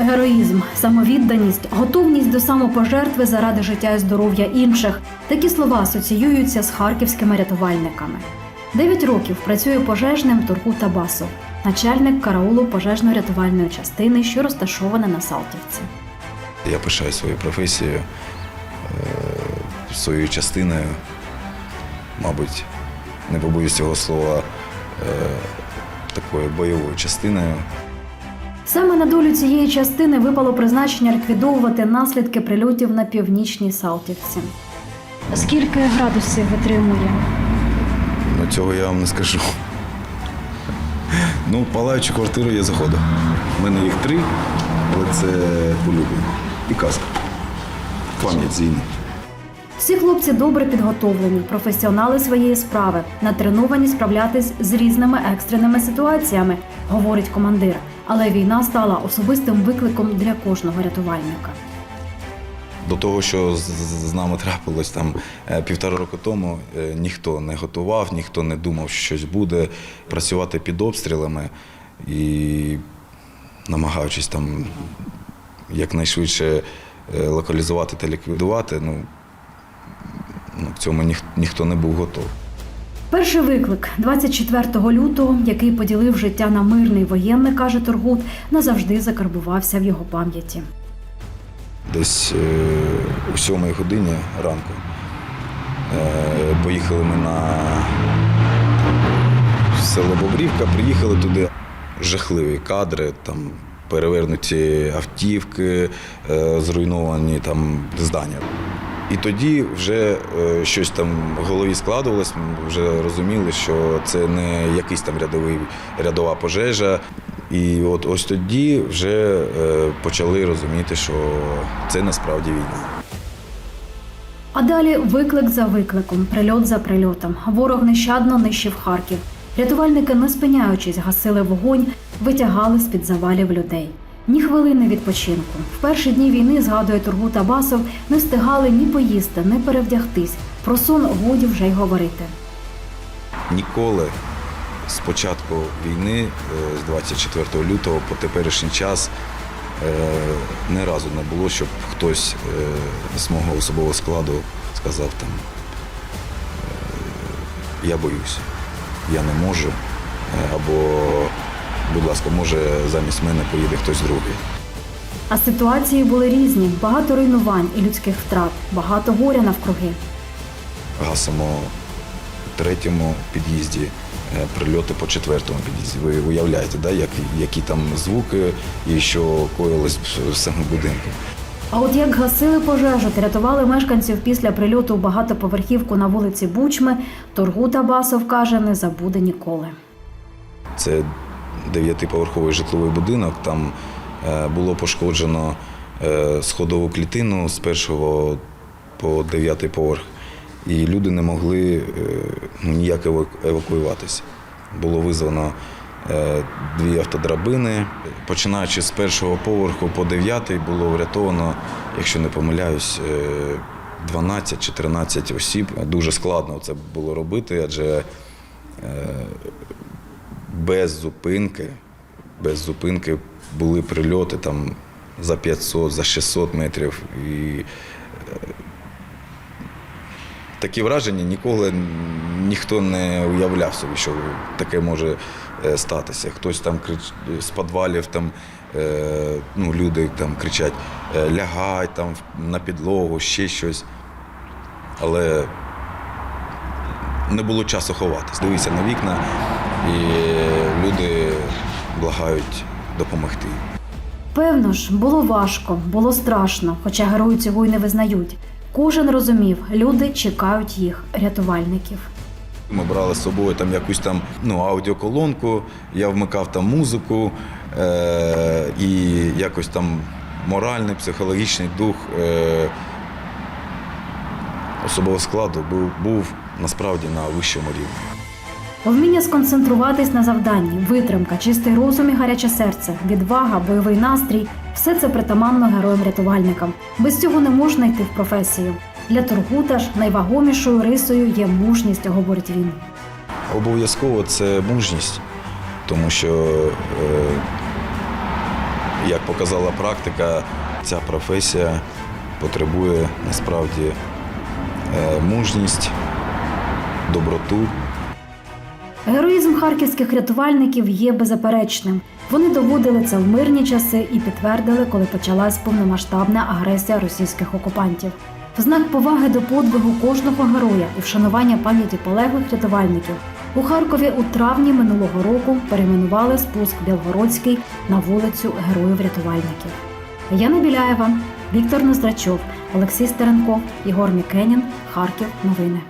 Героїзм, самовідданість, готовність до самопожертви заради життя і здоров'я інших. Такі слова асоціюються з харківськими рятувальниками. Дев'ять років працює пожежним Тургут Абасов, начальник караулу пожежно-рятувальної частини, що розташована на Салтівці. Я пишаю своєю професією, е, своєю частиною, мабуть, не побоюсь цього слова, е, такою бойовою частиною. Саме на долю цієї частини випало призначення ліквідовувати наслідки прильотів на північній Салтівці. Скільки градусів витримує? Ну, цього я вам не скажу. Ну, палаючу квартиру я заходив. У мене їх три, але це улюблені. І казка. Пам'ять з війни. Всі хлопці добре підготовлені, професіонали своєї справи, натреновані справлятись з різними екстреними ситуаціями, говорить командир. Але війна стала особистим викликом для кожного рятувальника. До того, що з- нами трапилось там е, півтора року тому, е, ніхто не готував, ніхто не думав, що щось буде. Працювати під обстрілами і намагаючись там якнайшвидше е, локалізувати та ліквідувати, ну, ну к цьому ніх, ніхто не був готовий. Перший виклик 24 лютого, який поділив життя на мирний воєнний, каже Тургут, назавжди закарбувався в його пам'яті. Десь е, у сьомій годині ранку е, поїхали ми на село Бобрівка, приїхали туди. Жахливі кадри, там перевернуті автівки, е, зруйновані там здання. І тоді вже е, щось там в голові складувалось, ми вже розуміли, що це не якийсь там рядовий, рядова пожежа. І от ось тоді вже е, почали розуміти, що це насправді війна. А далі виклик за викликом, прильот за прильотом. Ворог нещадно нищив Харків. Рятувальники, не спиняючись, гасили вогонь, витягали з-під завалів людей. Ні хвилини відпочинку. В перші дні війни, згадує Тургут Абасов, не встигали ні поїсти, ні перевдягтись. Про сон годі вже й говорити. Ніколи з початку війни, е, з 24 лютого по теперішній час, не разу не було, щоб хтось е, з мого особового складу сказав там е, я боюсь, я не можу, або, будь ласка, може замість мене поїде хтось другий. А ситуації були різні: багато руйнувань і людських втрат, багато горя навкруги. гасимо у третьому під'їзді, е, прильоти по четвертому під'їзді. Ви уявляєте, да, як, які там звуки і що коїлось в самому будинку. А от як гасили пожежу та рятували мешканців після прильоту в багатоповерхівку на вулиці Бучми, Тургут Абасов каже, не забуде ніколи. Це дев'ятиповерховий житловий будинок. Там е, було пошкоджено е, сходову клітину з першого по дев'ятий поверх, і люди не могли е, ну, ніяк евакуюватися. Було визвано дві автодрабини. Починаючи з першого поверху по дев'ятий було врятовано, якщо не помиляюсь, е, 12 чи 13 осіб. Дуже складно це було робити, адже без зупинки, без зупинки були прильоти там за 500, за 600 метрів. І е, такі враження ніколи ніхто не уявляв собі, що таке може е, статися. Хтось там крич... з підвалів там, е, ну, люди там кричать лягай там на підлогу, ще щось. Але не було часу ховатись. Дивися на вікна, і люди благають допомогти. Певно ж, було важко, було страшно, хоча герої цього й не визнають. Кожен розумів, люди чекають їх, рятувальників. Ми брали з собою там якусь там ну, аудіоколонку, я вмикав там музику е- і якось там моральний, психологічний дух е- особового складу був, був насправді на вищому рівні. Вміння сконцентруватись на завданні, витримка, чистий розум і гаряче серце, відвага, бойовий настрій все це притаманно героям-рятувальникам. Без цього не можна йти в професію. Для Тургута ж найвагомішою рисою є мужність, говорить він. Обов'язково це мужність, тому що е, як показала практика, ця професія потребує насправді е, мужність, доброту. Героїзм харківських рятувальників є беззаперечним. Вони доводили це в мирні часи і підтвердили, коли почалась повномасштабна агресія російських окупантів. В знак поваги до подвигу кожного героя і вшанування пам'яті полеглих рятувальників у Харкові у травні минулого року перейменували спуск Білгородський на вулицю Героїв-рятувальників. Яна Біляєва, Віктор Ноздрачов, Олексій Стеренков, Ігор Мікенін, Харків. Новини.